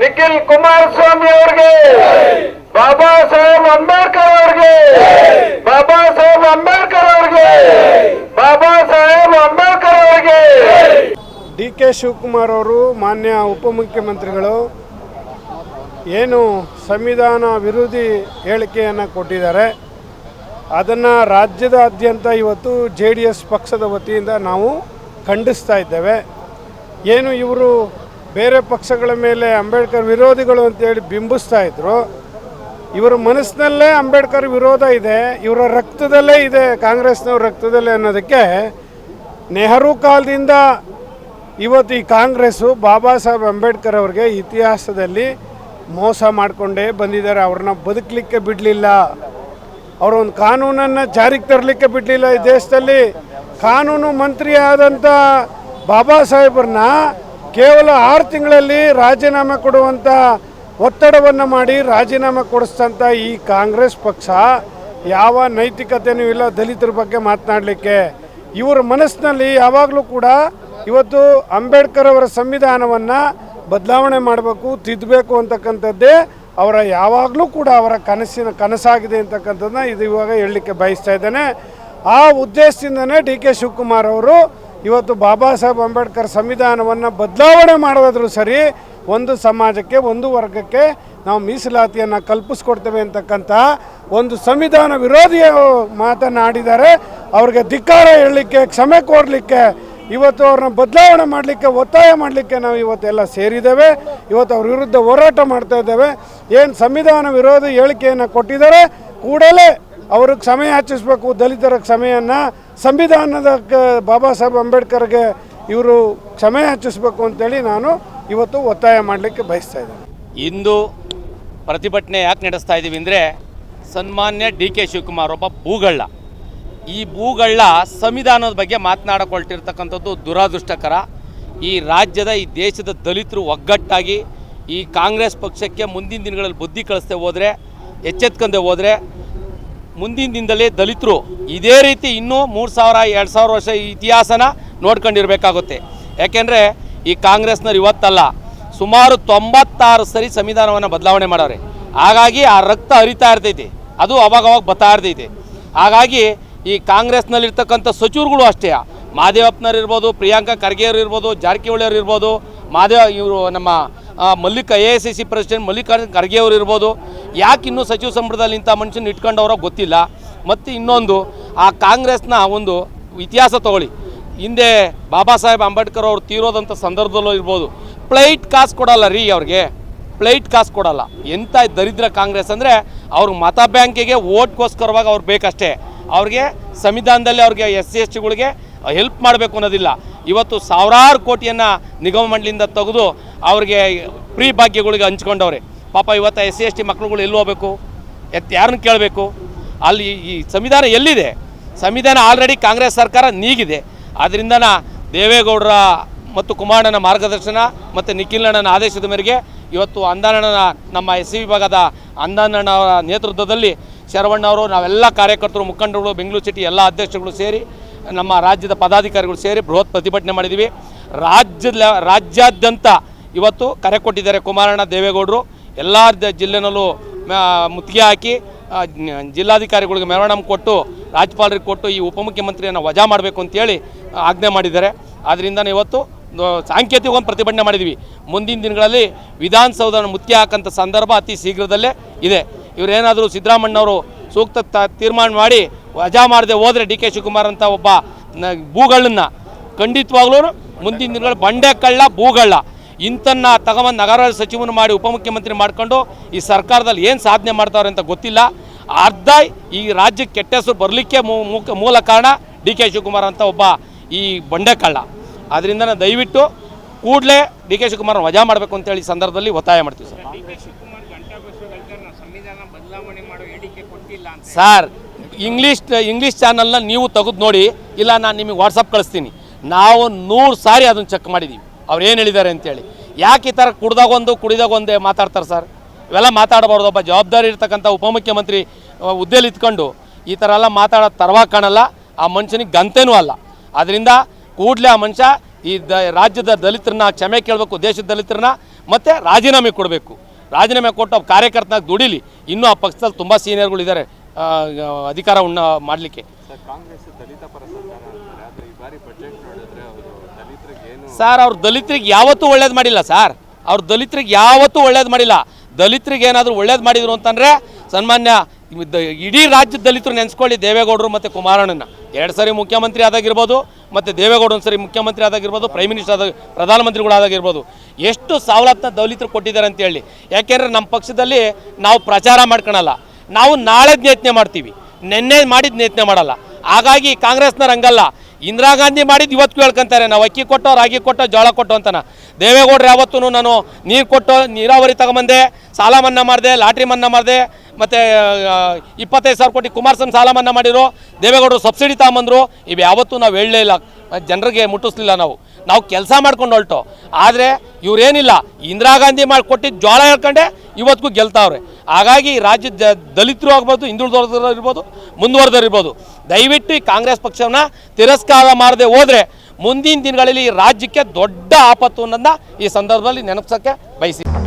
ನಿಖಿಲ್ ಕುಮಾರಸ್ವಾಮಿ ಅವ್ರಿಗೆ. ಬಾಬಾ ಸಾಹೇಬ್ ಅಂಬೇಡ್ಕರ್ ಅವ್ರಿಗೆ. ಬಾಬಾ ಸಾಹೇಬ್ ಅಂಬೇಡ್ಕರ್ ಅವ್ರಿಗೆ. ಬಾಬಾ ಸಾಹೇಬ್ ಅಂಬೇಡ್ಕರ್ ಅವ್ರಿಗೆ. ಡಿ ಕೆ ಶಿವಕುಮಾರ್ ಅವರು, ಮಾನ್ಯ ಉಪಮುಖ್ಯಮಂತ್ರಿಗಳು, ಏನು ಸಂವಿಧಾನ ವಿರೋಧಿ ಹೇಳಿಕೆಯನ್ನು ಕೊಟ್ಟಿದ್ದಾರೆ. ಅದನ್ನು ರಾಜ್ಯದಾದ್ಯಂತ ಇವತ್ತು ಜೆ ಡಿ ಎಸ್ ಪಕ್ಷದ ವತಿಯಿಂದ ನಾವು ಖಂಡಿಸ್ತಾ ಇದ್ದೇವೆ. ಏನು ಇವರು ಬೇರೆ ಪಕ್ಷಗಳ ಮೇಲೆ ಅಂಬೇಡ್ಕರ್ ವಿರೋಧಿಗಳು ಅಂತೇಳಿ ಬಿಂಬಿಸ್ತಾ ಇದ್ರು. ಇವರ ಮನಸ್ಸಿನಲ್ಲೇ ಅಂಬೇಡ್ಕರ್ ವಿರೋಧ ಇದೆ, ಇವರ ರಕ್ತದಲ್ಲೇ ಇದೆ ಕಾಂಗ್ರೆಸ್ನವ್ರ ರಕ್ತದಲ್ಲೇ ಅನ್ನೋದಕ್ಕೆ ನೆಹರು ಕಾಲದಿಂದ ಇವತ್ತು ಈ ಕಾಂಗ್ರೆಸ್ಸು ಬಾಬಾ ಸಾಹೇಬ್ ಅಂಬೇಡ್ಕರ್ ಅವ್ರಿಗೆ ಇತಿಹಾಸದಲ್ಲಿ ಮೋಸ ಮಾಡಿಕೊಂಡೇ ಬಂದಿದ್ದಾರೆ. ಅವ್ರನ್ನ ಬದುಕಲಿಕ್ಕೆ ಬಿಡಲಿಲ್ಲ. ಅವರೊಂದು ಕಾನೂನನ್ನು ಜಾರಿಗೆ ತರಲಿಕ್ಕೆ ಬಿಡಲಿಲ್ಲ. ಈ ದೇಶದಲ್ಲಿ ಕಾನೂನು ಮಂತ್ರಿ ಆದಂಥ ಬಾಬಾ ಸಾಹೇಬ್ರನ್ನ ಕೇವಲ ಆರು ತಿಂಗಳಲ್ಲಿ ರಾಜೀನಾಮೆ ಕೊಡುವಂಥ ಒತ್ತಡವನ್ನು ಮಾಡಿ ರಾಜೀನಾಮೆ ಕೊಡಿಸ್ತಂಥ ಈ ಕಾಂಗ್ರೆಸ್ ಪಕ್ಷ ಯಾವ ನೈತಿಕತೆಯೂ ಇಲ್ಲ, ದಲಿತರ ಬಗ್ಗೆ ಮಾತನಾಡಲಿಕ್ಕೆ. ಇವರ ಮನಸ್ಸಿನಲ್ಲಿ ಯಾವಾಗಲೂ ಕೂಡ ಇವತ್ತು ಅಂಬೇಡ್ಕರ್ ಅವರ ಸಂವಿಧಾನವನ್ನು ಬದಲಾವಣೆ ಮಾಡಬೇಕು ತಿದ್ದಬೇಕು ಅಂತಕ್ಕಂಥದ್ದೇ ಅವರ ಯಾವಾಗಲೂ ಕೂಡ ಅವರ ಕನಸಿನ ಕನಸಾಗಿದೆ ಅಂತಕ್ಕಂಥದ್ದನ್ನ ಇದು ಇವಾಗ ಹೇಳಲಿಕ್ಕೆ ಬಯಸ್ತಾ ಇದ್ದೇನೆ. ಆ ಉದ್ದೇಶದಿಂದನೇ ಡಿ ಕೆ ಶಿವಕುಮಾರ್ ಅವರು ಇವತ್ತು ಬಾಬಾ ಸಾಹೇಬ್ ಅಂಬೇಡ್ಕರ್ ಸಂವಿಧಾನವನ್ನು ಬದಲಾವಣೆ ಮಾಡೋದಾದ್ರೂ ಸರಿ, ಒಂದು ಸಮಾಜಕ್ಕೆ, ಒಂದು ವರ್ಗಕ್ಕೆ ನಾವು ಮೀಸಲಾತಿಯನ್ನು ಕಲ್ಪಿಸ್ಕೊಡ್ತೇವೆ ಅಂತಕ್ಕಂಥ ಒಂದು ಸಂವಿಧಾನ ವಿರೋಧಿಯ ಮಾತನಾಡಿದ್ದಾರೆ. ಅವ್ರಿಗೆ ಧಿಕ್ಕಾರ ಹೇಳಲಿಕ್ಕೆ, ಕ್ಷಮೆ ಕೋರಲಿಕ್ಕೆ, ಇವತ್ತು ಅವ್ರನ್ನ ಬದಲಾವಣೆ ಮಾಡಲಿಕ್ಕೆ, ಒತ್ತಾಯ ಮಾಡಲಿಕ್ಕೆ ನಾವು ಇವತ್ತೆಲ್ಲ ಸೇರಿದ್ದೇವೆ. ಇವತ್ತು ಅವ್ರ ವಿರುದ್ಧ ಹೋರಾಟ ಮಾಡ್ತಾ ಇದ್ದೇವೆ. ಏನು ಸಂವಿಧಾನ ವಿರೋಧಿ ಹೇಳಿಕೆಯನ್ನು ಕೊಟ್ಟಿದ್ದಾರೆ, ಕೂಡಲೇ ಅವ್ರಿಗೆ ಸಮಯ ಯಾಚಿಸಬೇಕು ದಲಿತರ ಕ್ಷಮೆಯನ್ನು ಸಂವಿಧಾನದ ಬಾಬಾ ಸಾಹೇಬ್ ಅಂಬೇಡ್ಕರ್ಗೆ ಇವರು ಕ್ಷಮೆ ಯಾಚಿಸಬೇಕು ಅಂತೇಳಿ ನಾನು ಇವತ್ತು ಒತ್ತಾಯ ಮಾಡಲಿಕ್ಕೆ ಬಯಸ್ತಾ ಇದ್ದೇನೆ. ಇಂದು ಪ್ರತಿಭಟನೆ ಯಾಕೆ ನಡೆಸ್ತಾ ಇದ್ದೀವಿ ಅಂದರೆ ಸನ್ಮಾನ್ಯ ಡಿ ಕೆ ಶಿವಕುಮಾರ್ ಒಬ್ಬ ಭೂಗಳ್ಳ. ಈ ಭೂಗಳ್ಳ ಸಂವಿಧಾನದ ಬಗ್ಗೆ ಮಾತನಾಡಿಕೊಳ್ತಿರ್ತಕ್ಕಂಥದ್ದು ದುರಾದೃಷ್ಟಕರ. ಈ ರಾಜ್ಯದ, ಈ ದೇಶದ ದಲಿತರು ಒಗ್ಗಟ್ಟಾಗಿ ಈ ಕಾಂಗ್ರೆಸ್ ಪಕ್ಷಕ್ಕೆ ಮುಂದಿನ ದಿನಗಳಲ್ಲಿ ಬುದ್ಧಿ ಕಳಿಸ್ದೆ ಹೋದರೆ ಎಚ್ಚೆತ್ಕೊಂಡೇ ಹೋದರೆ ಮುಂದಿನ ದಿನದಲ್ಲಿ ದಲಿತರು ಇದೇ ರೀತಿ ಇನ್ನೂ ಮೂರು ಸಾವಿರ, ಎರಡು ಸಾವಿರ ವರ್ಷ ಇತಿಹಾಸನ ನೋಡ್ಕೊಂಡಿರಬೇಕಾಗುತ್ತೆ. ಯಾಕೆಂದರೆ ಈ ಕಾಂಗ್ರೆಸ್ನವ್ರು ಇವತ್ತಲ್ಲ, ಸುಮಾರು ತೊಂಬತ್ತಾರು ಸರಿ ಸಂವಿಧಾನವನ್ನು ಬದಲಾವಣೆ ಮಾಡವ್ರೆ ಹಾಗಾಗಿ ಆ ರಕ್ತ ಹರಿತಾ ಇರ್ತೈತಿ. ಅದು ಅವಾಗವಾಗ ಬರ್ತಾ ಇರ್ತೈತಿ. ಹಾಗಾಗಿ ಈ ಕಾಂಗ್ರೆಸ್ನಲ್ಲಿರ್ತಕ್ಕಂಥ ಸಚಿವರುಗಳು ಅಷ್ಟೇ. ಮಾದೇವಪ್ಪನವ್ರು ಇರ್ಬೋದು, ಪ್ರಿಯಾಂಕಾ ಖರ್ಗೆಯವ್ರು ಇರ್ಬೋದು, ಜಾರಕಿಹೊಳಿಯವರು ಇರ್ಬೋದು ಮಾದೇವ, ಇವರು ನಮ್ಮ Mallika A I C C president Mallikarjun Kharge ಅವರು ಇರ್ಬೋದು. ಯಾಕೆ ಇನ್ನೂ ಸಚಿವ ಸಂಪುಟದಲ್ಲಿ ಇಂಥ ಮನುಷ್ಯನ ಇಟ್ಕೊಂಡವರೋ ಗೊತ್ತಿಲ್ಲ. ಮತ್ತು ಇನ್ನೊಂದು, ಆ ಕಾಂಗ್ರೆಸ್ನ ಒಂದು ಇತಿಹಾಸ ತಗೊಳ್ಳಿ. ಹಿಂದೆ ಬಾಬಾ ಸಾಹೇಬ್ ಅಂಬೇಡ್ಕರ್ ಅವರು ತೀರೋದಂಥ ಸಂದರ್ಭದಲ್ಲೂ ಇರ್ಬೋದು. ಪ್ಲೈಟ್ ಕಾಸು ಕೊಡಲ್ಲ ರೀ ಅವ್ರಿಗೆ. ಪ್ಲೈಟ್ ಕಾಸು ಕೊಡಲ್ಲ. ಎಂಥ ದರಿದ್ರ ಕಾಂಗ್ರೆಸ್ ಅಂದರೆ ಅವ್ರ ಮತ ಬ್ಯಾಂಕಿಗೆ ಓಟ್ಗೋಸ್ಕರವಾಗಿ ಅವ್ರು ಬೇಕಷ್ಟೇ. ಅವ್ರಿಗೆ ಸಂವಿಧಾನದಲ್ಲಿ ಅವ್ರಿಗೆ ಎಸ್ ಸಿ ಎಸ್ ಟಿಗಳಿಗೆ ಹೆಲ್ಪ್ ಮಾಡಬೇಕು ಅನ್ನೋದಿಲ್ಲ. ಇವತ್ತು ಸಾವಿರಾರು ಕೋಟಿಯನ್ನು ನಿಗಮ ಮಂಡಳಿಯಿಂದ ತೆಗೆದು ಅವ್ರಿಗೆ ಫ್ರೀ ಭಾಗ್ಯಗಳಿಗೆ ಹಂಚ್ಕೊಂಡವ್ರೆ. ಪಾಪ ಇವತ್ತು ಎಸ್ ಸಿ ಎಸ್ ಟಿ ಮಕ್ಳುಗಳು ಎಲ್ಲಿ ಹೋಗ್ಬೇಕು? ಎತ್ ಯಾರನ್ನು ಕೇಳಬೇಕು? ಅಲ್ಲಿ ಈ ಸಂವಿಧಾನ ಎಲ್ಲಿದೆ? ಸಂವಿಧಾನ ಆಲ್ರೆಡಿ ಕಾಂಗ್ರೆಸ್ ಸರ್ಕಾರ ನೀಗಿದೆ. ಆದ್ದರಿಂದನ ದೇವೇಗೌಡರ ಮತ್ತು ಕುಮಾರಣ್ಣನ ಮಾರ್ಗದರ್ಶನ ಮತ್ತು ನಿಖಿಲಣ್ಣನ ಆದೇಶದ ಮೇರೆಗೆ ಇವತ್ತು ಅಂದಾನಣ್ಣನ ನಮ್ಮ ಎಸ್ ಸಿ ವಿಭಾಗದ ಅಂದಾನಣ್ಣ ಅವರ ನೇತೃತ್ವದಲ್ಲಿ ಶರವಣ್ಣ ಅವರು ನಾವೆಲ್ಲ ಕಾರ್ಯಕರ್ತರು, ಮುಖಂಡರುಗಳು, ಬೆಂಗಳೂರು ಸಿಟಿ ಎಲ್ಲ ಅಧ್ಯಕ್ಷಗಳು ಸೇರಿ ನಮ್ಮ ರಾಜ್ಯದ ಪದಾಧಿಕಾರಿಗಳು ಸೇರಿ ಬೃಹತ್ ಪ್ರತಿಭಟನೆ ಮಾಡಿದ್ದೀವಿ ರಾಜ್ಯದ ರಾಜ್ಯಾದ್ಯಂತ ಇವತ್ತು ಕರೆ ಕೊಟ್ಟಿದ್ದಾರೆ ಕುಮಾರಣ್ಣ ದೇವೇಗೌಡರು. ಎಲ್ಲ ಜಿಲ್ಲೆನಲ್ಲೂ ಮುತ್ತಿಗೆ ಹಾಕಿ ಜಿಲ್ಲಾಧಿಕಾರಿಗಳಿಗೆ ಮೆರವಣಿಗೆ ಕೊಟ್ಟು, ರಾಜ್ಯಪಾಲರಿಗೆ ಕೊಟ್ಟು ಈ ಉಪಮುಖ್ಯಮಂತ್ರಿಯನ್ನು ವಜಾ ಮಾಡಬೇಕು ಅಂತೇಳಿ ಆಜ್ಞೆ ಮಾಡಿದ್ದಾರೆ. ಆದ್ದರಿಂದ ಇವತ್ತು ಸಾಂಕೇತಿಕ ಒಂದು ಪ್ರತಿಭಟನೆ ಮಾಡಿದ್ವಿ. ಮುಂದಿನ ದಿನಗಳಲ್ಲಿ ವಿಧಾನಸೌಧನ ಮುತ್ತಿಗೆ ಹಾಕಂಥ ಸಂದರ್ಭ ಅತಿ ಶೀಘ್ರದಲ್ಲೇ ಇದೆ. ಇವರೇನಾದರೂ ಸಿದ್ದರಾಮಣ್ಣವರು ಸೂಕ್ತ ತೀರ್ಮಾನ ಮಾಡಿ ವಜಾ ಮಾಡದೆ ಹೋದರೆ ಡಿ ಕೆ ಶಿವಕುಮಾರ್ ಅಂತ ಒಬ್ಬ ಭೂಗಳನ್ನ ಖಂಡಿತವಾಗ್ಲೂ ಮುಂದಿನ ದಿನಗಳು ಬಂಡೆ ಕಳ್ಳ ಭೂಗಳ್ಳ. ಇಂಥನ್ನ ತಗೊಂಬಂದು ನಗರ ಸಚಿವನು ಮಾಡಿ ಉಪಮುಖ್ಯಮಂತ್ರಿ ಮಾಡ್ಕೊಂಡು ಈ ಸರ್ಕಾರದಲ್ಲಿ ಏನು ಸಾಧನೆ ಮಾಡ್ತಾವ್ರೆ ಅಂತ ಗೊತ್ತಿಲ್ಲ. ಅರ್ಧ ಈ ರಾಜ್ಯಕ್ಕೆ ಕೆಟ್ಟ ಹೆಸರು ಬರಲಿಕ್ಕೆ ಮೂಲ ಕಾರಣ ಡಿ ಕೆ ಶಿವಕುಮಾರ್ ಅಂತ ಒಬ್ಬ ಈ ಬಂಡೆ ಕಳ್ಳ. ಅದರಿಂದ ದಯವಿಟ್ಟು ಕೂಡಲೇ ಡಿ ಕೆ ಶಿವಕುಮಾರ್ ವಜಾ ಮಾಡಬೇಕು ಅಂತೇಳಿ ಈ ಸಂದರ್ಭದಲ್ಲಿ ಒತ್ತಾಯ ಮಾಡ್ತೀವಿ ಸರ್. ಸರ್ ಇಂಗ್ಲೀಷ್ ಇಂಗ್ಲೀಷ್ ಚಾನಲ್ನ ನೀವು ತೆಗೆದು ನೋಡಿ, ಇಲ್ಲ ನಾನು ನಿಮಗೆ ವಾಟ್ಸಪ್ ಕಳಿಸ್ತೀನಿ. ನಾವು ನೂರು ಸಾರಿ ಅದನ್ನು ಚೆಕ್ ಮಾಡಿದ್ದೀವಿ ಅವ್ರು ಏನು ಹೇಳಿದ್ದಾರೆ ಅಂತೇಳಿ. ಯಾಕೆ ಈ ಥರ ಕುಡ್ದಾಗೊಂದು ಕುಡಿದಾಗೊಂದೇ ಮಾತಾಡ್ತಾರೆ ಸರ್ ಇವೆಲ್ಲ ಮಾತಾಡಬಾರ್ದು. ಒಬ್ಬ ಜವಾಬ್ದಾರಿ ಇರ್ತಕ್ಕಂಥ ಉಪಮುಖ್ಯಮಂತ್ರಿ ಹುದ್ದೆಯಲ್ಲಿ ಇದ್ಕೊಂಡು ಈ ಥರ ಎಲ್ಲ ಮಾತಾಡೋ ತರವಾಗಿ ಕಾಣಲ್ಲ. ಆ ಮನುಷ್ಯನಿಗೆ ಗಂತೇನೂ ಅಲ್ಲ. ಅದರಿಂದ ಕೂಡಲೇ ಆ ಮನುಷ್ಯ ಈ ದ, ರಾಜ್ಯದ ದಲಿತರನ್ನ ಕ್ಷಮೆ ಕೇಳಬೇಕು, ದೇಶದ ದಲಿತರನ್ನ ಮತ್ತು ರಾಜೀನಾಮೆ ಕೊಡಬೇಕು. ರಾಜೀನಾಮೆ ಕೊಟ್ಟು ಕಾರ್ಯಕರ್ತನಾಗ ದುಡೀಲಿ. ಇನ್ನೂ ಆ ಪಕ್ಷದಲ್ಲಿ ತುಂಬ ಸೀನಿಯರ್ಗಳು ಇದ್ದಾರೆ ಅಧಿಕಾರ ಉಣ್ಣ ಮಾಡಲಿಕ್ಕೆ. ಸರ್ ಅವರು ದಲಿತರಿಗೆ ಏನು ಸರ್ ಅವ್ರು ದಲಿತರಿಗೆ ಯಾವತ್ತೂ ಒಳ್ಳೇದು ಮಾಡಿಲ್ಲ ಸರ್. ಅವ್ರು ದಲಿತರಿಗೆ ಯಾವತ್ತೂ ಒಳ್ಳೇದು ಮಾಡಿಲ್ಲ. ದಲಿತರಿಗೆ ಏನಾದರೂ ಒಳ್ಳೇದು ಮಾಡಿದ್ರು ಅಂತಂದರೆ ಸನ್ಮಾನ್ಯ ದ- ಇಡೀ ರಾಜ್ಯದ ದಲಿತರು ನೆನೆಸ್ಕೊಳ್ಳಿ ದೇವೇಗೌಡರು ಮತ್ತು ಕುಮಾರಣ್ಣನ. ಎರಡು ಸರಿ ಮುಖ್ಯಮಂತ್ರಿ ಆದಾಗಿರ್ಬೋದು ಮತ್ತು ದೇವೇಗೌಡ ಒಂದು ಸರಿ ಮುಖ್ಯಮಂತ್ರಿ ಆದಾಗಿರ್ಬೋದು ಪ್ರೈಮ್ ಮಿನಿಸ್ಟರ್ ಆದಾಗ ಪ್ರಧಾನಮಂತ್ರಿಗಳಾದಾಗಿರ್ಬೋದು ಎಷ್ಟು ಸವಲತ್ತನ್ನ ದಲಿತರು ಕೊಟ್ಟಿದ್ದಾರೆ ಅಂತ ಹೇಳಿ ಯಾಕೆಂದರೆ ನಮ್ಮ ಪಕ್ಷದಲ್ಲಿ ನಾವು ಪ್ರಚಾರ ಮಾಡ್ಕೊಳಲ್ಲ. ನಾವು ನಾಳೆ ನೇತ್ನೆ ಮಾಡ್ತೀವಿ. ನಿನ್ನೆ ಮಾಡಿದ ನೇತ್ನೆ ಮಾಡಲ್ಲ. ಹಾಗಾಗಿ ಕಾಂಗ್ರೆಸ್ನವ್ರು ಹಂಗಲ್ಲ ಇಂದಿರಾ ಗಾಂಧಿ ಮಾಡಿದ್ದು ಇವತ್ತು ಕೇಳ್ಕೊಂತಾರೆ. ನಾವು ಅಕ್ಕಿ ಕೊಟ್ಟೋ, ರಾಗಿ ಕೊಟ್ಟೋ, ಜೋಳ ಕೊಟ್ಟೋ ಅಂತಾನ. ದೇವೇಗೌಡರು ಯಾವತ್ತೂ ನಾನು ನೀರು ಕೊಟ್ಟು ನೀರಾವರಿ ತಗೊಂಬಂದೆ, ಸಾಲ ಮನ್ನಾ ಮಾಡಿದೆ, ಲಾಟ್ರಿ ಮನ್ನಾ ಮಾಡಿದೆ ಮತ್ತು ಇಪ್ಪತ್ತೈದು ಸಾವಿರ ಕೋಟಿ ಕುಮಾರಸ್ವಾಮಿ ಸಾಲ ಮನ್ನಾ ಮಾಡಿರು ದೇವೇಗೌಡರು ಸಬ್ಸಿಡಿ ತಗೊಂಬಂದರು, ಇವು ಯಾವತ್ತೂ ನಾವು ಹೇಳಲೇ ಇಲ್ಲ. ಜನರಿಗೆ ಮುಟ್ಟಿಸ್ಲಿಲ್ಲ ನಾವು. ನಾವು ಕೆಲಸ ಮಾಡ್ಕೊಂಡು ಹೊಲ್ಟೋ. ಆದರೆ ಇವರೇನಿಲ್ಲ, ಇಂದಿರಾ ಗಾಂಧಿ ಮಾಡಿ ಕೊಟ್ಟಿದ್ದು ಜೋಳ ಹೇಳ್ಕೊಂಡೆ ಇವತ್ತಿಗೂ ಗೆಲ್ತಾವ್ರೆ. ಹಾಗಾಗಿ ರಾಜ್ಯದ ದಲಿತರು ಆಗ್ಬೋದು ಹಿಂದುಳಿದವರು ಇರ್ಬೋದು ಇರ್ಬೋದು. ದಯವಿಟ್ಟು ಈ ಕಾಂಗ್ರೆಸ್ ಪಕ್ಷವನ್ನು ತಿರಸ್ಕಾರ ಮಾಡದೆ ಹೋದರೆ ಮುಂದಿನ ದಿನಗಳಲ್ಲಿ ಈ ರಾಜ್ಯಕ್ಕೆ ದೊಡ್ಡ ಆಪತ್ತು ಅನ್ನೋದನ್ನ ಈ ಸಂದರ್ಭದಲ್ಲಿ ನೆನಪಿಸೋಕ್ಕೆ ಬಯಸಿ